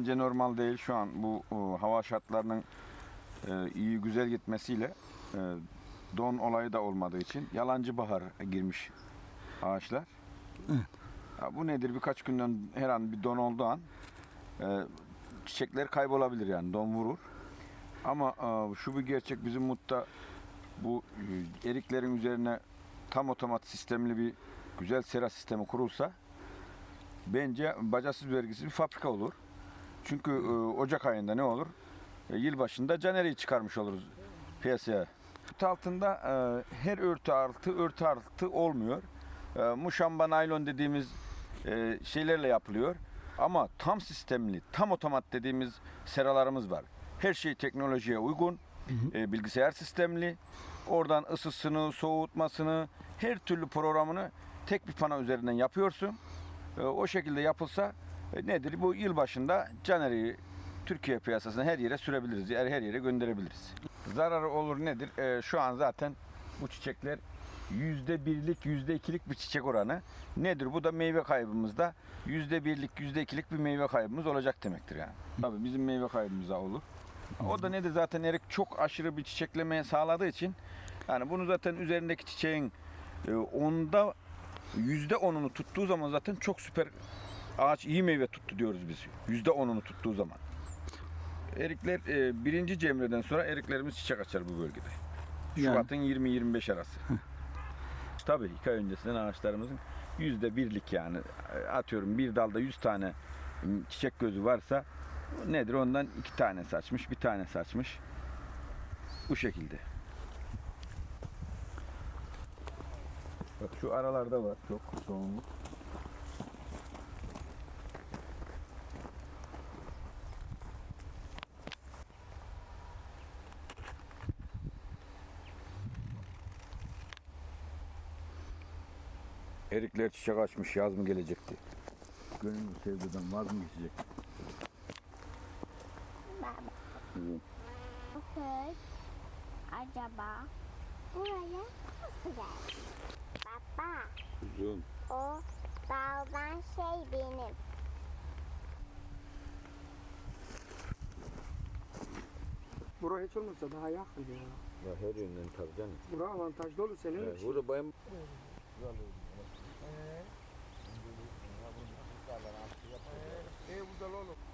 bence normal değil. Şu an bu o, hava şartlarının e, iyi güzel gitmesiyle e, don olayı da olmadığı için yalancı bahar girmiş ağaçlar. Evet. Ya bu nedir? Birkaç günden her an bir don olduğu an e, çiçekler kaybolabilir yani don vurur. Ama e, şu bir gerçek bizim mutta bu e, eriklerin üzerine tam otomat sistemli bir güzel sera sistemi kurulsa bence bacasız vergisiz bir fabrika olur. Çünkü e, Ocak ayında ne olur? E, yılbaşında caneriyi çıkarmış oluruz piyasaya. Örtü altında e, her örtü altı örtü altı olmuyor. E, muşamba naylon dediğimiz e, şeylerle yapılıyor. Ama tam sistemli, tam otomat dediğimiz seralarımız var. Her şey teknolojiye uygun, e, bilgisayar sistemli. Oradan ısısını, soğutmasını, her türlü programını tek bir pano üzerinden yapıyorsun. E, o şekilde yapılsa nedir? Bu yıl başında Caner'i Türkiye piyasasına her yere sürebiliriz. Yani her yere gönderebiliriz. Zararı olur nedir? E, şu an zaten bu çiçekler yüzde birlik, yüzde ikilik bir çiçek oranı. Nedir? Bu da meyve kaybımızda yüzde birlik, yüzde ikilik bir meyve kaybımız olacak demektir yani. Tabii bizim meyve kaybımız da olur. O da nedir? Zaten erik çok aşırı bir çiçekleme sağladığı için yani bunu zaten üzerindeki çiçeğin e, onda yüzde onunu tuttuğu zaman zaten çok süper ağaç iyi meyve tuttu diyoruz biz. Yüzde onunu tuttuğu zaman. Erikler e, birinci cemreden sonra eriklerimiz çiçek açar bu bölgede. Yani. Şubat'ın 20-25 arası. Tabii iki ay öncesinden ağaçlarımızın yüzde birlik yani atıyorum bir dalda 100 tane çiçek gözü varsa nedir ondan iki tane saçmış bir tane saçmış bu şekilde. Bak şu aralarda var çok soğunluk. Erikler çiçek açmış yaz mı gelecekti? Gönül sevdadan vaz mı geçecek? Baba, Hı. kız acaba buraya nasıl geldi? Baba, Uzun. o daldan şey benim. Bura hiç olmazsa daha yakın ya. Ya her yönden tabii canım. Bura avantajlı olur senin için. burada bayım E, bu da oğlum.